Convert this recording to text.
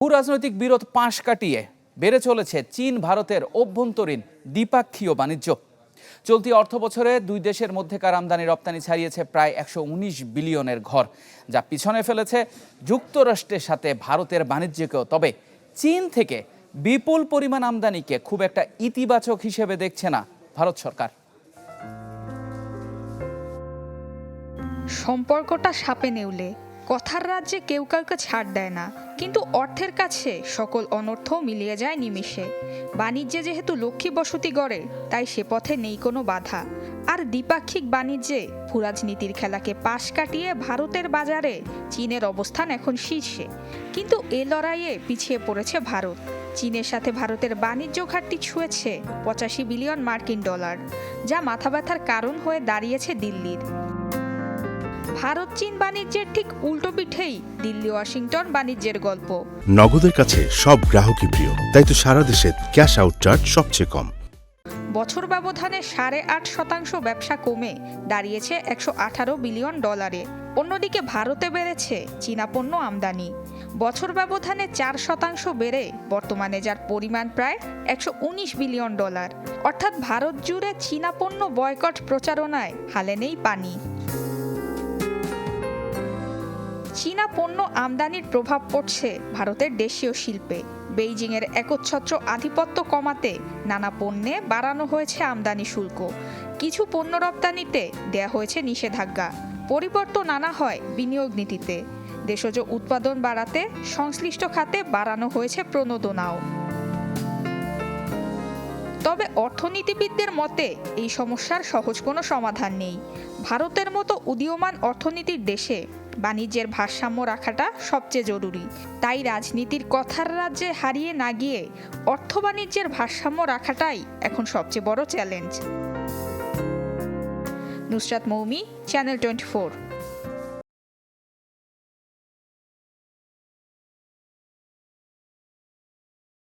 ভূ রাজনৈতিক বিরোধ পাশ কাটিয়ে বেড়ে চলেছে চীন ভারতের অভ্যন্তরীণ দ্বিপাক্ষীয় বাণিজ্য। চলতি অর্থ বছরে দুই দেশের মধ্যেকার আমদানি রপ্তানি ছাড়িয়েছে প্রায় একশো উনিশ বিলিয়নের ঘর, যা পিছনে ফেলেছে যুক্তরাষ্ট্রের সাথে ভারতের বাণিজ্যকেও। তবে চীন থেকে বিপুল পরিমাণ আমদানিকে খুব একটা ইতিবাচক হিসেবে দেখছে না ভারত সরকার। সম্পর্কটা সাপে নেউলে। কথার রাজ্যে কেউ কাউকে ছাড় দেয় না। কিন্তু অর্থের কাছে সকল অনর্থ মিলিয়ে যায় নিমিষে। বাণিজ্যে যেহেতু লক্ষ্মী বসতি গড়ে, তাই সে পথে নেই কোনো বাধা। আর দ্বিপাক্ষিক বাণিজ্যে ভূরাজনীতির খেলাকে পাশ কাটিয়ে ভারতের বাজারে চীনের অবস্থান এখন শীর্ষে। কিন্তু এ লড়াইয়ে পিছিয়ে পড়েছে ভারত। চীনের সাথে ভারতের বাণিজ্য ঘাটতি ছুঁয়েছে পঁচাশি বিলিয়ন মার্কিন ডলার, যা মাথা ব্যথার কারণ হয়ে দাঁড়িয়েছে দিল্লির। ভারত চীন বাণিজ্যের ঠিক উল্টো পিঠেই দিল্লি ওয়াশিংটন বাণিজ্যের গল্প। নগদের কাছে সব গ্রাহকই প্রিয় তাই তো সারা দেশে ক্যাশ আউট চার্জ সবচেয়ে কম। বছর ব্যবধানে সাড়ে আট শতাংশ ব্যবসা কমে দাঁড়িয়েছে একশো আঠারো বিলিয়ন ডলারে। অন্যদিকে ভারতে বেড়েছে চীনা পণ্য আমদানি। বছর ব্যবধানে চার শতাংশ বেড়ে বর্তমানে যার পরিমাণ প্রায় একশো উনিশ বিলিয়ন ডলার। অর্থাৎ ভারত জুড়ে চীনা পণ্য বয়কট প্রচারণায় হালে নেই পানি। চীনা পণ্য আমদানির প্রভাব পড়ছে ভারতের দেশীয় শিল্পে। বেইজিংয়ের একচ্ছত্র আধিপত্য কমাতে নানা পণ্যে বাড়ানো হয়েছে আমদানি শুল্ক। কিছু পণ্য রপ্তানিতে দেয়া হয়েছে নিষেধাজ্ঞা। পরিবর্তন আনা হয় বিনিয়োগ নীতিতে। দেশজ উৎপাদন বাড়াতে সংশ্লিষ্ট খাতে বাড়ানো হয়েছে প্রণোদনাও। তবে অর্থনীতিবিদদের মতে, এই সমস্যার সহজ কোনো সমাধান নেই। ভারতের মতো উদীয়মান অর্থনীতির দেশে বাণিজ্যের ভারসাম্য রাখাটা সবচেয়ে জরুরি। তাই রাজনীতির কথার রাজ্যে হারিয়ে না গিয়ে অর্থ বাণিজ্যের ভারসাম্য রাখাটাই এখন সবচেয়ে বড় challenge Nusrat Moumi channel twenty